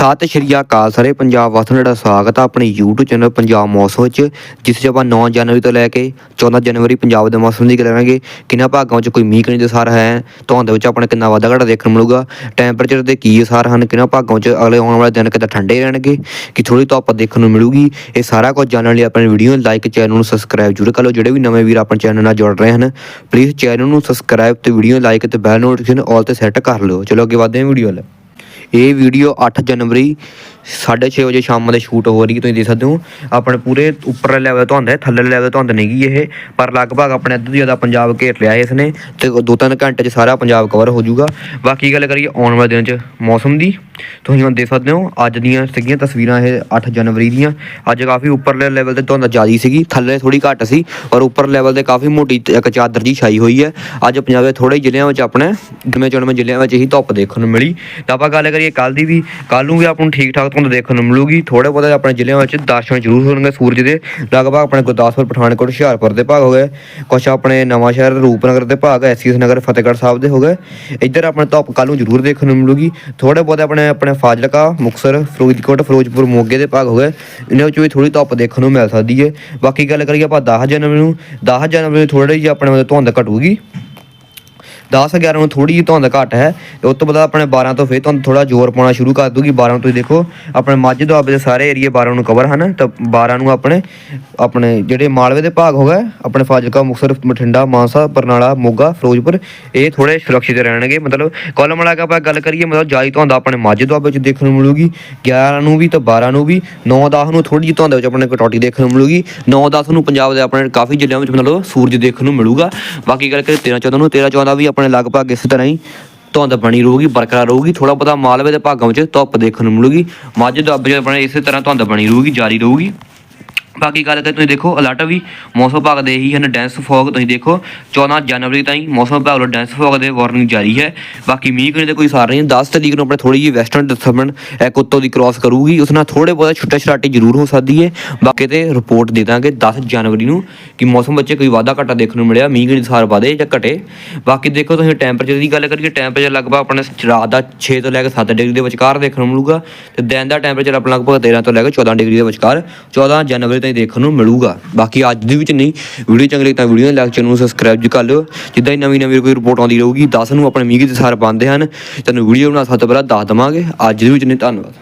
ਸਤਿ ਸ਼੍ਰੀ ਅਕਾਲ ਸਾਰੇ ਪੰਜਾਬ ਵਾਸੀਆਂ ਦਾ ਸਵਾਗਤ ਹੈ ਆਪਣੇ YouTube ਚੈਨਲ ਪੰਜਾਬ ਮੌਸਮ ਵਿੱਚ, ਜਿਸ 'ਚ ਆਪਾਂ 9 ਜਨਵਰੀ ਤੋਂ ਲੈ ਕੇ 14 ਜਨਵਰੀ ਪੰਜਾਬ ਦੇ ਮੌਸਮ ਦੀ ਗੱਲ ਕਰਾਂਗੇ। ਕਿੰਨਾ ਭਾਗਾਂ 'ਚ ਕੋਈ ਮੀਂਹ ਕਣੀ ਦੇ ਅਸਰ ਹੈ? ਧੁੰਦ ਵਿੱਚ ਆਪਣੇ ਕਿੰਨਾ ਵਾਧਾ ਘਟਾ ਦੇਖਣ ਨੂੰ ਮਿਲੂਗਾ। ਟੈਂਪਰੇਚਰ ਦੇ ਕੀ ਅਸਰ ਹਨ? ਕਿੰਨਾ ਭਾਗਾਂ 'ਚ ਅਗਲੇ ਆਉਣ ਵਾਲੇ ਦਿਨ ਕਿੱਦਾਂ ਠੰਡੇ ਰਹਿਣਗੇ? ਕਿ ਥੋੜੀ ਧੁੱਪ ਦੇਖਣ ਨੂੰ ਮਿਲੂਗੀ। ਇਹ ਸਾਰਾ ਕੁਝ ਜਾਣਨ ਲਈ ਆਪਣੇ ਵੀਡੀਓ ਨੂੰ ਲਾਈਕ ਚੈਨਲ ਨੂੰ ਸਬਸਕ੍ਰਾਈਬ ਜ਼ਰੂਰ ਕਰ ਲਓ। ਜਿਹੜੇ ਵੀ ਨਵੇਂ ਵੀਰ ਆਪਣੇ ਚੈਨਲ ਨਾਲ ਜੁੜ ਰਹੇ ਹਨ ਪਲੀਜ਼ ਚੈਨਲ ਨੂੰ ਸਬਸਕ੍ਰਾਈਬ ਤੇ ਵੀਡੀਓ ਲਾਈਕ ਤੇ ਬੈਲ ਨੋਟੀਫਿਕੇਸ਼ਨ ਆਲ ਤੇ ਸੈੱਟ ਕਰ ਲਓ। ਚਲੋ ਅੱਗੇ ਵਧਦੇ ਹਾਂ ਵੀਡੀਓ ਵੱਲ। ਇਹ ਵੀਡੀਓ 8 ਜਨਵਰੀ 6:30 ਵਜੇ ਸ਼ਾਮ ਦੇ ਸ਼ੂਟ ਹੋ ਰਹੀ ਹੈ, ਤੁਸੀਂ ਦੇਖ ਸਕਦੇ ਹੋ। ਆਪਣੇ ਪੂਰੇ ਉੱਪਰ ਲੈਵਲ ਤੋਂ ਹੁੰਦਾ ਹੈ, ਥੱਲੇ ਲੈਵਲ ਤੋਂ ਹੁੰਦਾ ਨਹੀਂਗੀ ਇਹ। ਪਰ ਲਗਭਗ ਆਪਣੇ ਅੱਧੇ ਤੋਂ ਜ਼ਿਆਦਾ ਪੰਜਾਬ ਘੇਰ ਲਿਆ ਇਸ ਨੇ ਤੇ ਦੋ ਤਿੰਨ ਘੰਟੇ 'ਚ ਸਾਰਾ ਪੰਜਾਬ ਕਵਰ ਹੋ ਜਾਊਗਾ। ਬਾਕੀ ਗੱਲ ਕਰੀਏ ਆਉਣ ਵਾਲੇ ਦਿਨ 'ਚ ਮੌਸਮ ਦੀ, ਤੁਸੀਂ ਹੁਣ ਦੇਖ ਸਕਦੇ ਹੋ, ਅੱਜ ਦੀਆਂ ਸੀਗੀਆਂ ਤਸਵੀਰਾਂ ਇਹ 8 ਜਨਵਰੀ ਦੀਆਂ। ਅੱਜ ਕਾਫੀ ਉੱਪਰਲੇ ਲੈਵਲ ਤੇ ਧੁੰਦ ਜ਼ਿਆਦੀ ਸੀਗੀ, ਥੱਲੇ ਥੋੜੀ ਘੱਟ ਸੀ, ਪਰ ਉੱਪਰ ਲੈਵਲ ਤੇ ਕਾਫੀ ਮੋਟੀ ਇੱਕ ਚਾਦਰ ਜੀ ਛਾਈ ਹੋਈ ਹੈ। ਅੱਜ ਪੰਜਾਬ ਦੇ ਥੋੜੇ ਜ਼ਿਲ੍ਹਿਆਂ ਵਿੱਚ ਆਪਣੇ, ਜਿਵੇਂ ਚੁਣਵੇਂ ਜ਼ਿਲ੍ਹਿਆਂ ਵਿੱਚ ਹੀ ਧੁੱਪ ਦੇਖਣ ਨੂੰ ਮਿਲੀ। ਤਾਂ ਆਪਾਂ ਗੱਲ ਕਰੀਏ ਕੱਲ ਦੀ ਵੀ ਕੱਲ ਨੂੰ ਵੀ ਆਪਾਂ ਨੂੰ ਠੀਕ ਠਾਕ ਧੁੰਦ ਦੇਖਣ ਨੂੰ ਮਿਲੂਗੀ। ਥੋੜੇ ਬਹੁਤੇ ਆਪਣੇ ਜ਼ਿਲ੍ਹਿਆਂ ਵਿੱਚ ਦਰਸ਼ਨ ਜ਼ਰੂਰ ਹੋਣਗੇ ਸੂਰਜ ਦੇ। ਲਗਭਗ ਆਪਣੇ ਗੁਰਦਾਸਪੁਰ, ਪਠਾਨਕੋਟ, ਹੁਸ਼ਿਆਰਪੁਰ ਦੇ ਭਾਗ ਹੋ ਗਏ। ਕੁਛ ਆਪਣੇ ਨਵਾਂ ਸ਼ਹਿਰ, ਰੂਪਨਗਰ ਦੇ ਭਾਗ ਐਸਐਸ ਨਗਰ, ਫਤਿਹਗੜ੍ਹ ਸਾਹਿਬ ਦੇ ਹੋ ਗਏ। ਇੱਧਰ ਆਪਣੇ ਧੁੱਪ ਕੱਲ ਨੂੰ ਜ਼ਰੂਰ ਦੇਖਣ ਨੂੰ ਮਿਲੂਗੀ। ਥੋੜੇ ਬਹੁਤੇ ਆਪਣੇ ਆਪਣੇ ਫਾਜ਼ਿਲਕਾ, ਮੁਕਸਰ, ਫਿਰੋਜ਼ਕੋਟ, ਫਿਰੋਜ਼ਪੁਰ, ਮੋਗੇ ਦੇ ਭਾਗ ਹੋ ਗਏ। ਇਹਨਾਂ ਵਿੱਚ ਵੀ ਥੋੜੀ ਧੁੱਪ ਦੇਖਣ ਨੂੰ ਮਿਲ ਸਕਦੀ ਹੈ ਬਾਕੀ ਗੱਲ ਕਰੀਏ ਆਪਾਂ 10 ਜਨਵਰੀ ਨੂੰ। 10 ਜਨਵਰੀ ਨੂੰ ਥੋੜੀ ਜਿਹੀ ਆਪਣੇ ਮਤਲਬ ਧੁੰਦ ਘਟੂਗੀ। 10 11 ਨੂੰ ਥੋੜੀ ਜਿਹੀ ਧੁੰਦ ਘੱਟ ਹੈ ਤੇ ਉਸ ਤੋਂ ਬਾਅਦ ਆਪਣੇ 12 ਤੋਂ ਫੇਰ ਤੁਹਾਨੂੰ ਥੋੜਾ ਜ਼ੋਰ ਪਾਉਣਾ ਸ਼ੁਰੂ ਕਰ ਦੂਗੀ 12 ਨੂੰ ਤੁਸੀਂ ਦੇਖੋ, ਆਪਣੇ ਮਾਝੇ ਦੁਆਬੇ ਦੇ ਸਾਰੇ ਏਰੀਏ 12 ਨੂੰ ਕਵਰ ਹਨ, ਤਾਂ 12 ਨੂੰ ਆਪਣੇ ਆਪਣੇ ਜਿਹੜੇ ਮਾਲਵੇ ਦੇ ਭਾਗ ਹੋ ਗਏ, ਆਪਣੇ ਫਾਜ਼ਿਲਕਾ, ਮੁਕਤਸਰ, ਬਠਿੰਡਾ, ਮਾਨਸਾ, ਬਰਨਾਲਾ, ਮੋਗਾ, ਫਿਰੋਜ਼ਪੁਰ, ਇਹ ਥੋੜੇ ਸੁਰੱਖਿਅਤ ਰਹਿਣਗੇ। ਮਤਲਬ ਕੋਲਮ ਵਾਲਾ ਕੇ ਆਪਾਂ ਗੱਲ ਕਰੀਏ, ਮਤਲਬ ਜਾਈ ਧੁੰਦ ਆਪਣੇ ਮਾਝੇ ਦੁਆਬੇ ਚ ਦੇਖਣ ਨੂੰ ਮਿਲੂਗੀ 11 ਨੂੰ ਵੀ ਤੇ 12 ਨੂੰ ਵੀ 9 10 ਨੂੰ ਥੋੜੀ ਜਿਹੀ ਧੁੰਦ ਵਿੱਚ ਆਪਣੇ ਕਟੌਤੀ ਦੇਖਣ ਨੂੰ ਮਿਲੂਗੀ 9 10 ਨੂੰ ਪੰਜਾਬ ਦੇ ਆਪਣੇ ਕਾਫੀ ਜ਼ਿਲ੍ਹਿਆਂ ਵਿੱਚ ਮਤਲਬ ਸੂਰਜ ਦੇਖਣ ਨੂੰ ਮਿਲੂਗਾ। ਬਾਕੀ ਗੱਲ ਕਰੀਏ 13 14 ਨੂੰ 13 14 ਵੀ ਆਪਣੇ ਲਗਭਗ ਇਸ ਤਰ੍ਹਾਂ ਹੀ ਧੁੰਦ ਬਣੀ ਰਹੂਗੀ, ਬਰਕਰਾਰ ਰਹੂਗੀ ਥੋੜਾ ਬਹੁਤਾ ਮਾਲਵੇ ਦੇ ਭਾਗਾਂ ਵਿੱਚ ਧੁੱਪ ਦੇਖਣ ਨੂੰ ਮਿਲੂਗੀ, ਮਾਝੇ ਦੁਆਬੇ 'ਚ ਆਪਣੇ ਇਸੇ ਤਰ੍ਹਾਂ ਧੁੰਦ ਬਣੀ ਰਹੂਗੀ, ਜਾਰੀ ਰਹੂਗੀ। ਬਾਕੀ ਗੱਲ ਕਰੀਏ ਤੁਸੀਂ ਦੇਖੋ ਅਲਰਟ ਵੀ ਮੌਸਮ ਵਿਭਾਗ ਦੇ ਹੀ ਹਨ ਡੈਂਸ ਫੌਗ ਤੁਸੀਂ ਦੇਖੋ। 14 ਜਨਵਰੀ ਤਾਈਂ ਮੌਸਮ ਵਿਭਾਗ ਵੱਲੋਂ ਡੈਂਸ ਫੌਗ ਦੇ ਵਾਰਨਿੰਗ ਜਾਰੀ ਹੈ। ਬਾਕੀ ਮੀਂਹ ਕਣੀ ਦੇ ਕੋਈ ਸਾਰ ਨਹੀਂ 10 ਤਰੀਕ ਨੂੰ ਆਪਣੇ ਥੋੜੀ ਜਿਹੀ ਵੈਸਟਰਨ ਡਿਸਟਰਬੈਂਸ ਇੱਕ ਉੱਤੋਂ ਦੀ ਕ੍ਰਾਸ ਕਰੂਗੀ। ਉਸ ਨਾਲ ਥੋੜੇ ਬਹੁਤੇ ਛੁੱਟਾ ਛਰਾਟੇ ਜ਼ਰੂਰ ਹੋ ਸਕਦੀ ਹੈ। ਬਾਕੀ ਤੇ ਰਿਪੋਰਟ ਦੇ ਦਾਂਗੇ 10 ਜਨਵਰੀ ਨੂੰ ਕਿ ਮੌਸਮ ਵਿੱਚ ਕੋਈ ਵਾਧਾ ਘਾਟਾ ਦੇਖਣ ਨੂੰ ਮਿਲਿਆ, ਮੀਂਹ ਕਣੀ ਸਾਰ ਵਧੇ ਜਾਂ ਘਟੇ। ਬਾਕੀ ਦੇਖੋ ਤੁਸੀਂ ਟੈਂਪਰੇਚਰ ਦੀ ਗੱਲ ਕਰੀਏ ਟੈਂਪਰੇਚਰ ਲਗਭਗ ਆਪਣੇ ਰਾਤ ਦਾ 6 ਤੋਂ ਲੈ ਕੇ 7 ਡਿਗਰੀ ਦੇ ਵਿਚਕਾਰ ਦੇਖਣ ਨੂੰ ਮਿਲੂਗਾ। ਤੇ ਦਿਨ ਦਾ ਟੈਂਪਰੇਚਰ ਆਪਣਾ ਲਗਭਗ 13 ਤੋਂ ਲੈ ਕੇ 14 ਡਿਗਰੀ ਦੇ ਵਿਚਕਾਰ। 14 ਜਨਵਰੀ ਤਾਈਂ ਦੇਖਣ ਨੂੰ ਮਿਲੂਗਾ। ਬਾਕੀ ਅੱਜ ਦੀ ਵਿੱਚ ਨਹੀਂ, ਵੀਡੀਓ ਚੰਗੀ ਲੱਗੀ ਤਾਂ ਵੀਡੀਓ ਲਾਈਕ ਚੈਨਲ ਨੂੰ ਸਬਸਕ੍ਰਾਈਬ ਕਰ ਲਿਓ। ਜਿੱਦਾਂ ਹੀ ਨਵੀਂ ਨਵੀਂ ਕੋਈ ਰਿਪੋਰਟ ਆਉਂਦੀ ਰਹੂਗੀ 10 ਨੂੰ ਆਪਣੇ ਮੀਂਹ ਦੇ ਸਾਰ ਪਾਉਂਦੇ ਹਨ। ਤੁਹਾਨੂੰ ਵੀਡੀਓ ਬਣਾ ਸਭ ਤੋਂ ਪਹਿਲਾਂ ਦੱਸ ਦਵਾਂਗੇ। ਅੱਜ ਦੀ ਵਿੱਚ ਨਹੀਂ, ਧੰਨਵਾਦ।